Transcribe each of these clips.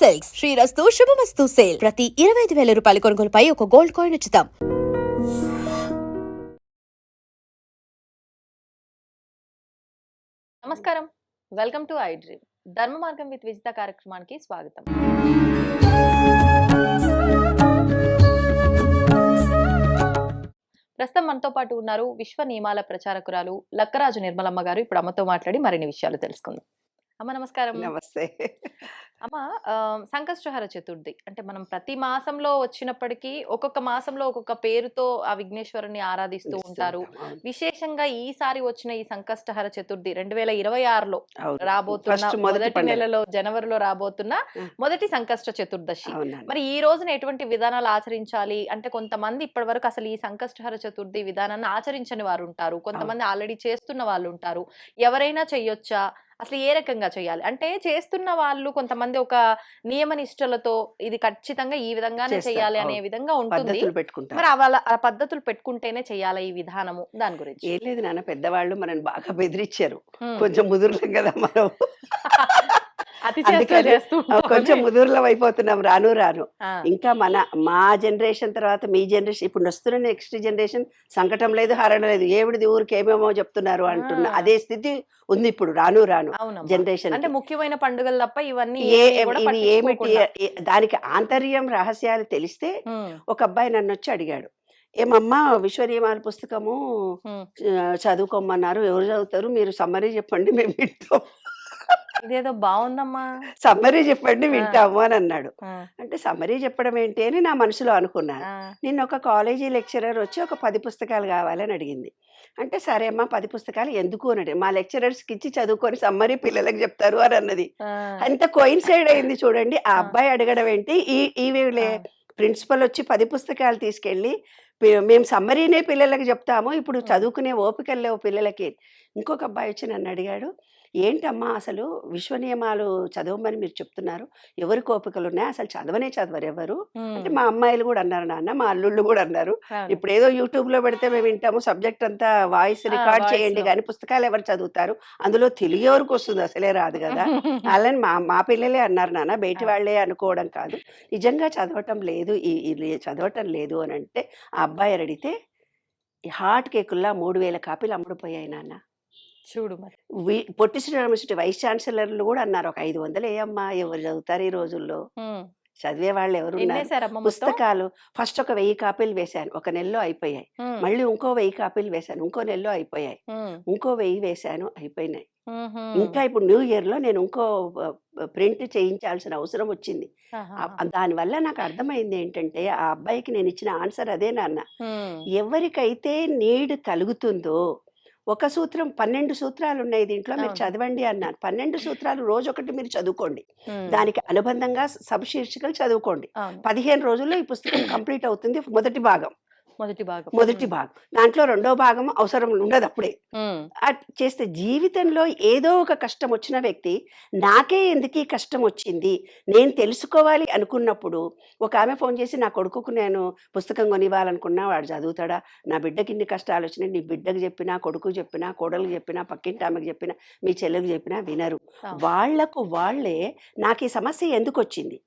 Silks. శ్రీరస్తు శుభమస్తు sale. ప్రతి ఇరవై ఐదు వేల రూపాయల కొనుగోలుపై ఒక గోల్డ్ కాయిన్ ఉచితం. నమస్కారం. Welcome to I dream. ధర్మ మార్గం విత్ విజిత కార్యక్రమానికి స్వాగతం. ప్రస్తుతం మనతో పాటు ఉన్నారు విశ్వ నియమాల ప్రచారకురాలు లక్కరాజు నిర్మలమ్మ గారు. ఇప్పుడు అమ్మతో మాట్లాడి మరిన్ని విషయాలు తెలుసుకుందాం. అమ్మ నమస్కారం. నమస్తే. అమ్మ సంకష్టహర చతుర్థి. అంటే మనం ప్రతి మాసంలో వచ్చినప్పటికీ ఒక్కొక్క మాసంలో ఒక్కొక్క పేరుతో ఆ విఘ్నేశ్వరుని ఆరాధిస్తూ ఉంటారు. విశేషంగా ఈసారి వచ్చిన ఈ సంకష్టహర చతుర్థి రెండు వేల ఇరవై ఆరులో. రాబోతున్న మొదటి. నెలలో జనవరిలో రాబోతున్న. మొదటి సంకష్ట చతుర్దశి. మరి ఈ రోజున ఎటువంటి విధానాలు ఆచరించాలి? అంటే కొంతమంది ఇప్పటి వరకు అసలు ఈ సంకష్టహర చతుర్థి విధానాన్ని ఆచరించని వారు ఉంటారు. కొంతమంది ఆల్రెడీ చేస్తున్న వాళ్ళు ఉంటారు. ఎవరైనా చెయ్యొచ్చా? అసలు ఏ రకంగా చేయాలి? అంటే చేస్తున్న వాళ్ళు కొంతమంది ఒక నియమ నిష్టలతో ఇది ఖచ్చితంగా ఈ విధంగానే చేయాలి అనే. విధంగా ఉంటుంది. మరి వాళ్ళ ఆ పద్ధతులు పెట్టుకుంటేనే చేయాలి ఈ విధానము దాని గురించి. ఏం లేదు నాన్న పెద్దవాళ్ళు మనని బాగా బెదిరించారు. కొంచెం ముదురులం కదా మనం. కొంచెం. ముదురులం అయిపోతున్నాం రాను రాను. ఇంకా మన మా జనరేషన్ తర్వాత మీ జనరేషన్ ఇప్పుడు వస్తున్న నెక్స్ట్ జనరేషన్ సంకటం లేదు హరణ లేదు. ఏమిడిది ఊరికి ఏమేమో చెప్తున్నారు అంటున్న. అదే స్థితి ఉంది ఇప్పుడు రాను రాను. జనరేషన్ అంటే ముఖ్యమైన పండుగలు తప్ప ఇవన్నీ ఏమిటి దానికి ఆంతర్యం రహస్యాలు తెలిస్తే ఒక అబ్బాయి నన్ను వచ్చి అడిగాడు. ఏమమ్మా విశ్వనియమాల పుస్తకము చదువుకోమన్నారు. ఎవరు చదువుతారు? మీరు సమ్మరీ చెప్పండి మేము వింటాం. ఇదేదో బాగుందమ్మా సమ్మరీ చెప్పండి. వింటాము అని అన్నాడు. అంటే సమ్మరీ చెప్పడం ఏంటి అని నా మనసులో అనుకున్నాను. నిన్న ఒక కాలేజీ లెక్చరర్ వచ్చి ఒక పది పుస్తకాలు కావాలని అడిగింది. అంటే సరే అమ్మా పది పుస్తకాలు ఎందుకు అని అడిగి మా లెక్చరర్స్కి ఇచ్చి చదువుకొని సమ్మరీ పిల్లలకు చెప్తారు అని అన్నది. అంత కోయిన్సైడ్ అయింది చూడండి. ఆ. అబ్బాయి అడగడం ఏంటి? ఈ ఈ వీళ్ళే ఆ. ప్రిన్సిపల్ వచ్చి పది పుస్తకాలు తీసుకెళ్ళి "పి- మేము సమ్మరీనే పిల్లలకి చెప్తాము ఇప్పుడు. చదువుకునే ఓపికలు లేవు పిల్లలకి. ఇంకొక అబ్బాయి వచ్చి నన్ను అడిగాడు ఏంటమ్మా అసలు విశ్వ నియమాలు చదవమని మీరు చెప్తున్నారు. ఎవరికి ఓపికలు ఉన్నాయి అసలు చదవనే చదవరు ఎవరు? అంటే మా అమ్మాయిలు కూడా అన్నారు నాన్న మా అల్లుళ్ళు కూడా అన్నారు. ఇప్పుడు ఏదో యూట్యూబ్లో పెడితే మేము వింటాము సబ్జెక్ట్ అంతా వాయిస్ రికార్డ్ చేయండి. కానీ పుస్తకాలు ఎవరు చదువుతారు? అందులో తెలుగు ఎవరికి వస్తుంది అసలే రాదు కదా. అలాని మా మా పిల్లలే అన్నారు నాన్న బయటి ఆ. వాళ్ళే అనుకోవడం కాదు. నిజంగా చదవటం లేదు ఈ చదవటం లేదు అని అంటే ఆ అబ్బాయి అడిగితే హార్ట్ కేకుల్లా మూడు వేల కాపీలు అమ్ముడుపోయాయి నాన్న. చూడు మరి. పొట్టి శ్రీరామ యూనివర్సిటీ వైస్ ఛాన్సలర్లు కూడా అన్నారు ఒక ఐదు వందలు ఏయమ్మా ఎవరు చదువుతారు ఈ రోజుల్లో. చదివే వాళ్ళు ఎవరు? పుస్తకాలు ఫస్ట్ ఒక వెయ్యి కాపీలు వేశాను ఒక నెలలో అయిపోయాయి. మళ్ళీ ఇంకో వెయ్యి కాపీలు వేశాను ఇంకో నెలలో అయిపోయాయి. ఇంకో వెయ్యి వేశాను అయిపోయినాయి. ఇంకా ఇప్పుడు న్యూ ఇయర్లో నేను ఇంకో ప్రింట్ చేయించాల్సిన అవసరం వచ్చింది. దానివల్ల నాకు అర్థమైంది ఏంటంటే ఆ అబ్బాయికి నేను ఇచ్చిన ఆన్సర్ అదే నాన్న. ఎవరికైతే నీడ్ కలుగుతుందో ఒక సూత్రం పన్నెండు సూత్రాలు ఉన్నాయి దీంట్లో మీరు. చదవండి అన్నాను పన్నెండు సూత్రాలు రోజు ఒకటి మీరు చదువుకోండి. దానికి అనుబంధంగా సబ్ శీర్షికలు చదువుకోండి. పదిహేను రోజుల్లో ఈ పుస్తకం కంప్లీట్ అవుతుంది మొదటి భాగం. మొదటి భాగం. మొదటి భాగం. దాంట్లో రెండో భాగం అవసరం ఉండదు అప్పుడే. చేస్తే జీవితంలో ఏదో ఒక కష్టం వచ్చిన వ్యక్తి నాకే ఎందుకు ఈ కష్టం వచ్చింది? నేను తెలుసుకోవాలి అనుకున్నప్పుడు ఒక ఆమె ఫోన్ చేసి నా కొడుకుకు నేను పుస్తకం కొనివ్వాలనుకున్నా వాడు చదువుతాడా? నా బిడ్డకి ఇన్ని కష్టాలు వచ్చినాయి నీ బిడ్డకు చెప్పినా కొడుకు చెప్పినా కోడలకు చెప్పినా పక్కింటి ఆమెకు చెప్పినా మీ చెల్లెకు చెప్పినా వినరు. వాళ్ళకు వాళ్ళే నాకు ఈ సమస్య ఎందుకు వచ్చింది?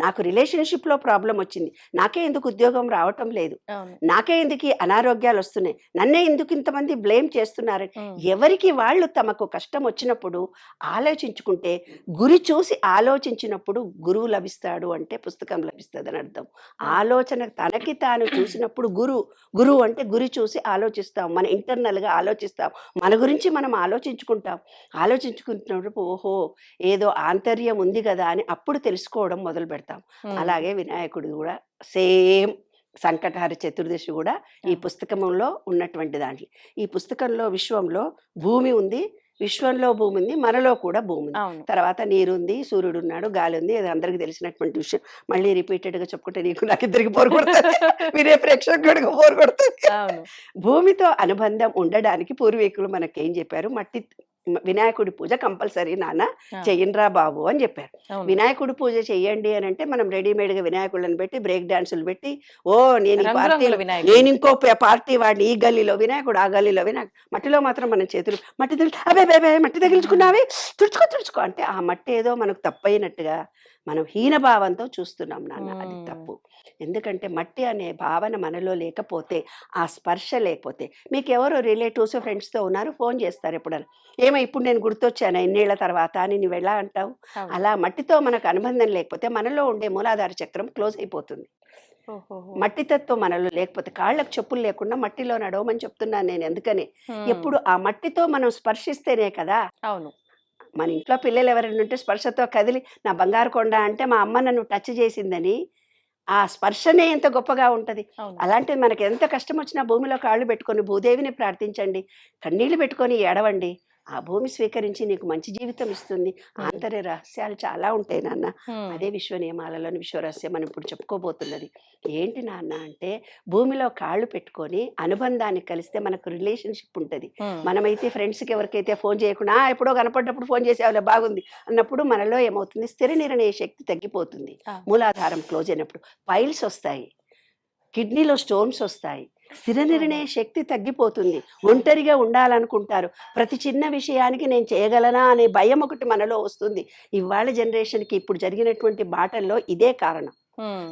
నాకు రిలేషన్షిప్లో ప్రాబ్లం వచ్చింది. నాకే ఎందుకు ఉద్యోగం రావటం లేదు. నాకే ఎందుకు ఈ అనారోగ్యాలు వస్తున్నాయి? నన్నే ఎందుకు ఇంతమంది బ్లేమ్ చేస్తున్నారు? ఎవరికి వాళ్ళు తమకు కష్టం వచ్చినప్పుడు ఆలోచించుకుంటే గురి చూసి ఆలోచించినప్పుడు గురువు లభిస్తాడు అంటే పుస్తకం లభిస్తుంది అని అర్థం ఆలోచన తనకి తాను చూసినప్పుడు గురు గురువు అంటే గురి చూసి ఆలోచిస్తాం. మన ఇంటర్నల్గా ఆలోచిస్తాం. మన గురించి మనం ఆలోచించుకుంటాం. ఆలోచించుకుంటున్నప్పుడు ఓహో ఏదో ఆంతర్యం ఉంది కదా అని అప్పుడు తెలుసుకోవడం మొదలు పెడతాం ఉమ్, అలాగే వినాయకుడు కూడా సేమ్ సంకటహార చతుర్దశి కూడా ఈ. పుస్తకంలో ఉన్నటువంటి దాంట్లో. ఈ పుస్తకంలో విశ్వంలో భూమి ఉంది విశ్వంలో భూమి ఉంది మనలో కూడా భూమి ఉంది. తర్వాత నీరు ఉంది సూర్యుడు ఉన్నాడు గాలి ఉంది అది అందరికి తెలిసినటువంటి విషయం. మళ్ళీ రిపీటెడ్గా చెప్పుకుంటే నీకు నాకు ఇద్దరికి బోర్ కొడుతుంది. మీరే ప్రేక్షకుడికి బోర్ కొడుతుంది. అవును. భూమితో అనుబంధం ఉండడానికి పూర్వీకులు మనకేం చెప్పారు? మట్టి వినాయకుడి పూజ కంపల్సరీ నాన్న చెయ్యండ్రా బాబు అని చెప్పారు. వినాయకుడి పూజ చెయ్యండి అని అంటే మనం రెడీమేడ్గా వినాయకుడిని పెట్టి బ్రేక్ డాన్సులు పెట్టి ఓ నేను. నేను ఇంకో పార్టీ వాడిని ఈ గల్లీలో వినాయకుడు ఆ గల్లీలో వినాయకుడు మట్టిలో మాత్రం మనం చేతులు మట్టి తగిలి అబే బే బే మట్టి తగిలించుకున్నావి తుడుచుకో తుడుచుకో అంటే ఆ మట్టి ఏదో మనకు తప్పైనట్టుగా మనం హీనభావంతో చూస్తున్నాం నాన్న అది. తప్పు ఎందుకంటే మట్టి అనే భావన మనలో లేకపోతే ఆ స్పర్శ లేకపోతే. మీకు ఎవరో రిలేటివ్స్ ఫ్రెండ్స్తో ఉన్నారు ఫోన్ చేస్తారు ఎప్పుడైనా ఏమో ఇప్పుడు నేను గుర్తొచ్చాను ఎన్నేళ్ళ తర్వాత అని నువ్వు ఎలా అంటావు. అలా మట్టితో మనకు అనుబంధం లేకపోతే మనలో ఉండే మూలాధార చక్రం క్లోజ్ అయిపోతుంది. మట్టి తత్వం మనలో లేకపోతే కాళ్ళకు చెప్పులు లేకుండా మట్టిలో నడవమని చెప్తున్నాను నేను ఎందుకని. ఎప్పుడు ఆ మట్టితో మనం స్పర్శిస్తేనే కదా! అవును. మన ఇంట్లో పిల్లలు ఎవరైనా ఉంటే స్పర్శతో కదిలి నా బంగారు కొండ అంటే మా అమ్మ నన్ను టచ్ చేసిందని ఆ స్పర్శనే ఎంత గొప్పగా ఉంటది. అలాంటిది మనకి ఎంత కష్టం వచ్చినా భూమిలో కాళ్ళు పెట్టుకొని భూదేవిని ప్రార్థించండి. కన్నీళ్ళు పెట్టుకొని ఏడవండి. ఆ భూమి స్వీకరించి నీకు మంచి జీవితం ఇస్తుంది. ఆంతర్య రహస్యాలు చాలా ఉంటాయి నాన్న. అదే విశ్వ నియమాలలోని విశ్వరహస్యం మనం ఇప్పుడు చెప్పుకోబోతున్నది. ఏంటి నాన్న అంటే భూమిలో కాళ్ళు పెట్టుకొని అనుబంధాన్ని కలిస్తే మనకు రిలేషన్షిప్ ఉంటుంది. మనమైతే ఫ్రెండ్స్కి ఎవరికైతే ఫోన్ చేయకుండా "ఆ, ఎప్పుడో కనపడ్డప్పుడు ఫోన్ చేసేవాళ్ళే బాగుంది అన్నప్పుడు మనలో ఏమవుతుంది? స్థిర నిర్ణయ శక్తి తగ్గిపోతుంది. మూలాధారం క్లోజ్ అయినప్పుడు పైల్స్ వస్తాయి. కిడ్నీలో స్టోన్స్ వస్తాయి. స్థిర నిర్ణయ శక్తి తగ్గిపోతుంది. ఒంటరిగా ఉండాలనుకుంటారు. ప్రతి చిన్న విషయానికి నేను చేయగలనా అనే భయం ఒకటి మనలో వస్తుంది. ఇవాళ జనరేషన్కి ఇప్పుడు జరిగినటువంటి బాటల్లో ఇదే కారణం.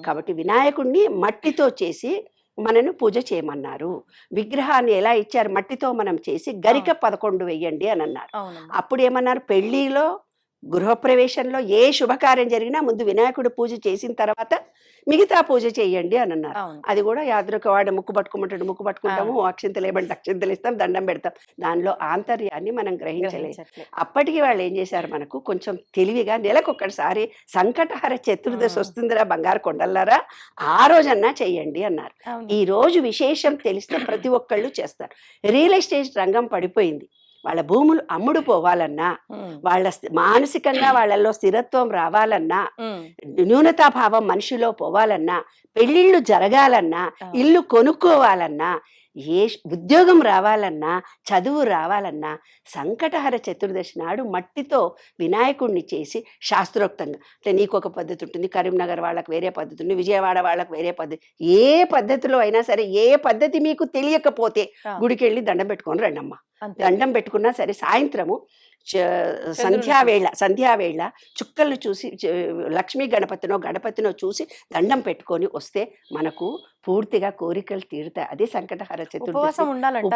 కాబట్టి వినాయకుడిని మట్టితో చేసి మనను పూజ చేయమన్నారు. విగ్రహాన్ని ఎలా ఇచ్చారు మట్టితో మనం చేసి గరిక పదకొండు వెయ్యండి అని అన్నారు. అప్పుడు ఏమన్నారు? పెళ్ళిలో గృహప్రవేశంలో ఏ శుభకార్యం జరిగినా ముందు వినాయకుడు పూజ చేసిన తర్వాత మిగతా పూజ చేయండి అని అన్నారు. అది కూడా యాదృక వాడు ముక్కు పట్టుకోమంటాడు ముక్కు పట్టుకుంటాము అక్షింతలు ఏమంటే అక్షింతలు ఇస్తాం దండం పెడతాం. దానిలో ఆంతర్యాన్ని మనం గ్రహించలేదు. అప్పటికి వాళ్ళు ఏం చేశారు మనకు కొంచెం తెలివిగా నెలకొకసారి సంకటహర చతుర్దశి. వస్తుందిరా బంగారు కొండల్లారా ఆ రోజన్నా చెయ్యండి అన్నారు. ఈ రోజు విశేషం తెలిస్తే ప్రతి ఒక్కళ్ళు చేస్తారు. రియల్ ఎస్టేట్ రంగం పడిపోయింది. వాళ్ళ భూములు అమ్ముడు పోవాలన్నా. వాళ్ళ మానసికంగా వాళ్ళల్లో స్థిరత్వం రావాలన్నా. న్యూనతాభావం మనిషిలో పోవాలన్నా పెళ్ళిళ్ళు జరగాలన్నా. ఇల్లు కొనుక్కోవాలన్నా ఏ ఉద్యోగం రావాలన్నా చదువు రావాలన్నా సంకటహర చతుర్దశి నాడు మట్టితో వినాయకుడిని చేసి శాస్త్రోక్తంగా అంటే నీకు ఒక పద్ధతి ఉంటుంది కరీంనగర్ వాళ్ళకి వేరే పద్ధతి ఉంది విజయవాడ వాళ్ళకి వేరే పద్ధతి ఏ పద్ధతిలో అయినా సరే ఏ పద్ధతి మీకు తెలియకపోతే. గుడికి వెళ్ళి దండం పెట్టుకొని రండమ్మ దండం పెట్టుకున్నా సరే సాయంత్రము సంధ్యావేళ సంధ్యావేళ చుక్కలు చూసి లక్ష్మీ గణపతినో గణపతినో చూసి దండం పెట్టుకొని వస్తే మనకు పూర్తిగా కోరికలు తీరుతాయి. అదే సంకటహర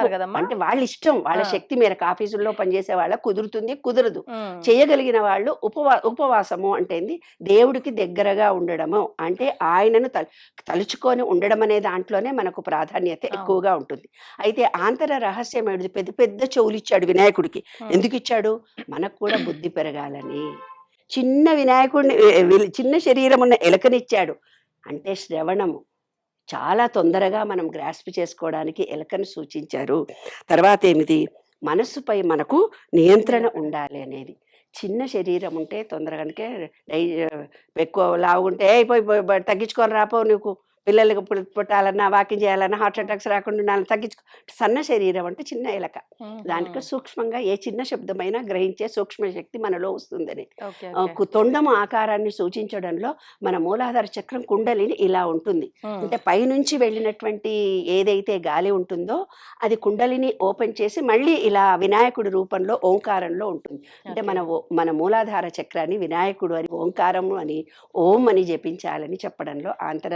కదమ్మా? అంటే వాళ్ళ ఇష్టం వాళ్ళ. శక్తి మేరకు ఆఫీసుల్లో పనిచేసే వాళ్ళ కుదురుతుంది కుదరదు. చేయగలిగిన వాళ్ళు ఉపవా ఉపవాసము అంటే ఏంది? దేవుడికి దగ్గరగా ఉండడము. అంటే ఆయనను తల తలుచుకొని ఉండడం అనే దాంట్లోనే మనకు ప్రాధాన్యత. ఎక్కువగా ఉంటుంది. అయితే ఆంతర రహస్యం పెద్ద పెద్ద చెవులు ఇచ్చాడు వినాయకుడికి. ఎందుకు ఇచ్చాడు మనకు కూడా బుద్ధి పెరగాలని. చిన్న వినాయకుడిని చిన్న శరీరం ఉన్న ఎలకనిచ్చాడు అంటే శ్రవణము. చాలా తొందరగా మనం గ్రాస్ప్ చేసుకోవడానికి ఎలకను సూచించారు. తర్వాత ఏమిటి? మనస్సుపై మనకు నియంత్రణ ఉండాలి అనేది. చిన్న శరీరం ఉంటే తొందరగా ఎక్కువ లావుంటే అయిపోయి తగ్గించుకొని రాపో నీకు. పిల్లలకు పుట్- పుట్టాలన్నా వాకింగ్ చేయాలన్నా హార్ట్ అటాక్స్ రాకుండా ఉండాలని తగ్గించుకో సన్న శరీరం అంటే చిన్న ఎలక. దానికి సూక్ష్మంగా ఏ చిన్న శబ్దమైనా గ్రహించే సూక్ష్మ శక్తి మనలో వస్తుందని తొండము ఆకారాన్ని సూచించడంలో మన మూలాధార చక్రం కుండలిని ఇలా ఉంటుంది. అంటే పైనుంచి వెళ్ళినటువంటి ఏదైతే గాలి ఉంటుందో అది కుండలిని ఓపెన్ చేసి మళ్ళీ ఇలా వినాయకుడి రూపంలో ఓంకారంలో ఉంటుంది అంటే. మన మన మూలాధార చక్రాన్ని వినాయకుడు అని ఓంకారము అని ఓం అని జపించాలని చెప్పడంలో ఆంతర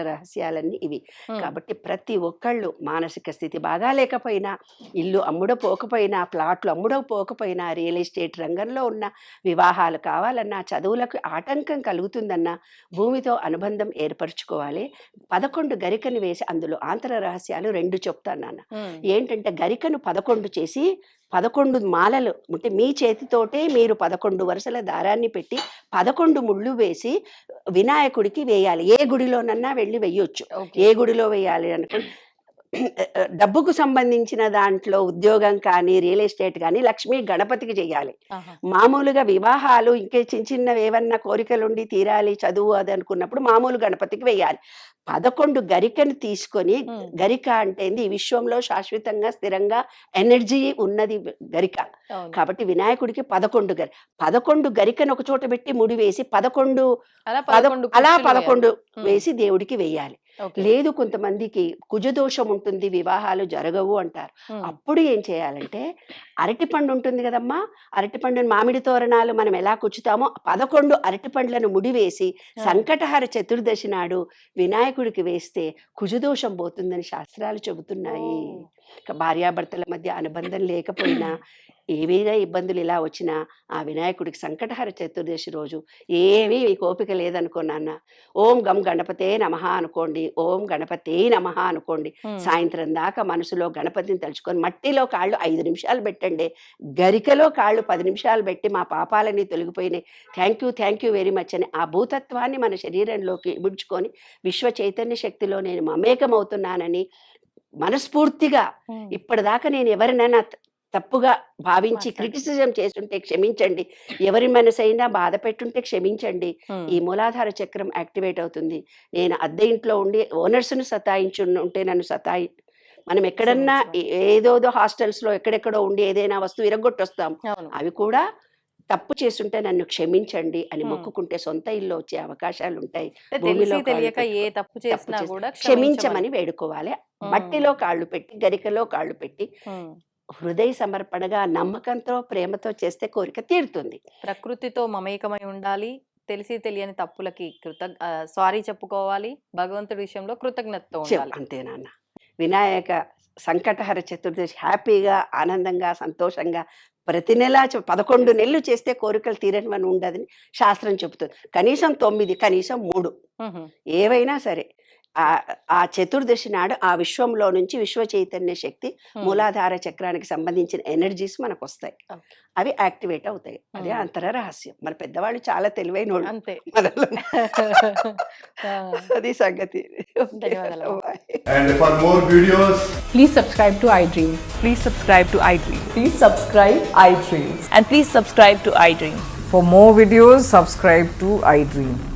రహస్యాలన్నీ ఇవి. కాబట్టి ప్రతి ఒక్కళ్ళు మానసిక స్థితి బాగా లేకపోయినా ఇల్లు అమ్ముడపోకపోయినా ప్లాట్లు అమ్ముడపోకపోయినా రియల్ ఎస్టేట్ రంగంలో ఉన్న వివాహాలు కావాలన్నా చదువులకు ఆటంకం కలుగుతుందన్నా భూమితో అనుబంధం ఏర్పరచుకోవాలి పదకొండు గరికని వేసి అందులో ఆంతర రహస్యాలు రెండు చెప్తాను నాన్న. ఏంటంటే గరికను పదకొండు చేసి పదకొండు మాలలు. అంటే మీ చేతితోటే మీరు పదకొండు వరుసల దారాన్ని పెట్టి పదకొండు ముళ్ళు వేసి వినాయకుడికి వేయాలి. ఏ గుడిలోనన్నా వెళ్ళి వేయొచ్చు. ఏ గుడిలో వేయాలి అనుకోండి డబ్బుకు సంబంధించిన దాంట్లో ఉద్యోగం కానీ రియల్ ఎస్టేట్ కానీ లక్ష్మీ గణపతికి చేయాలి. మామూలుగా వివాహాలు ఇంకే చిన్న చిన్నవి ఏమన్నా కోరికలుండి తీరాలి చదువు అది అనుకున్నప్పుడు మామూలు గణపతికి వేయాలి పదకొండు గరికను తీసుకొని. గరిక అంటే ఈ విశ్వంలో శాశ్వతంగా స్థిరంగా ఎనర్జీ ఉన్నది గరిక. కాబట్టి వినాయకుడికి పదకొండు గరి పదకొండు గరికను ఒక చోట పెట్టి ముడి వేసి పదకొండు అలా పద- పదకొండు. వేసి దేవుడికి వేయాలి లేదు కొంతమందికి కుజదోషం ఉంటుంది వివాహాలు జరగవు అంటారు. అప్పుడు ఏం చేయాలంటే అరటిపండు ఉంటుంది కదమ్మా అరటిపండుని మామిడి తోరణాలు మనం ఎలా కుచ్చుతామో పదకొండు అరటిపండ్లను ముడివేసి ఆ. సంకటహర చతుర్దశి నాడు వినాయకుడికి వేస్తే కుజదోషం పోతుందని శాస్త్రాలు చెబుతున్నాయి. భార్యాభర్తల మధ్య అనుబంధం లేకపోయినా ఏవైనా ఇబ్బందులు ఇలా వచ్చినా ఆ వినాయకుడికి సంకటహర చతుర్దశి రోజు ఏమీ మీకు ఓపిక లేదనుకో నాన్న. ఓం గం గణపతే నమః అనుకోండి ఓం గణపతే నమః అనుకోండి. సాయంత్రం దాకా మనసులో గణపతిని తలుచుకొని మట్టిలో కాళ్ళు ఐదు నిమిషాలు పెట్టండి. గరికలో కాళ్ళు పది నిమిషాలు పెట్టి మా పాపాలని తొలగిపోయినాయి. Thank you thank you very much అని ఆ భూతత్వాన్ని మన శరీరంలోకి ఇముడ్చుకొని విశ్వ చైతన్య శక్తిలో నేను మమేకమవుతున్నానని మనస్ఫూర్తిగా ఇప్పటిదాకా నేను ఎవరినైనా తప్పుగా భావించి. క్రిటిసిజం చేస్తుంటే క్షమించండి. ఎవరి మనసైనా బాధ పెట్టుంటే క్షమించండి. ఈ మూలాధార చక్రం యాక్టివేట్ అవుతుంది. నేను అద్దె ఇంట్లో ఉండి ఓనర్స్ను సతాయించి ఉంటే నన్ను సతాయి మనం ఎక్కడన్నా ఏదోదో హాస్టల్స్లో ఎక్కడెక్కడో ఉండి ఏదైనా వస్తువు ఇరగొట్టొస్తాం అవి కూడా తప్పు చేస్తుంటే నన్ను క్షమించండి అని. మొక్కుకుంటే సొంత ఇల్లు వచ్చే అవకాశాలు ఉంటాయి తెలియక ఏ తప్పు చేసినా చేసి- కూడా క్షమించమని వేడుకోవాలి. మట్టిలో కాళ్ళు పెట్టి గరికలో కాళ్ళు పెట్టి హృదయ సమర్పణగా నమ్మకంతో ప్రేమతో చేస్తే కోరిక తీరుతుంది. ప్రకృతితో మమేకమై ఉండాలి. తెలిసి తెలియని తప్పులకి కృత సారీ చెప్పుకోవాలి. భగవంతుడి విషయంలో కృతజ్ఞతతో అంతే నాన్న. వినాయక సంకటహర చతుర్దశి హ్యాపీగా ఆనందంగా సంతోషంగా ప్రతి నెల పదకొండు నెలలు చేస్తే కోరికలు తీరనివని ఉండదని శాస్త్రం చెబుతుంది. కనీసం తొమ్మిది కనీసం మూడు. ఏవైనా సరే. ఆ చతుర్దశి నాడు ఆ విశ్వంలో నుంచి విశ్వ చైతన్య శక్తి మూలాధార చక్రానికి సంబంధించిన ఎనర్జీస్ మనకు వస్తాయి అవి యాక్టివేట్ అవుతాయి. అది అంతర రహస్యం. మన పెద్దవాళ్ళు చాలా తెలివైన అది సంగతి. For more videos subscribe to I dream for more videos subscribe to I dream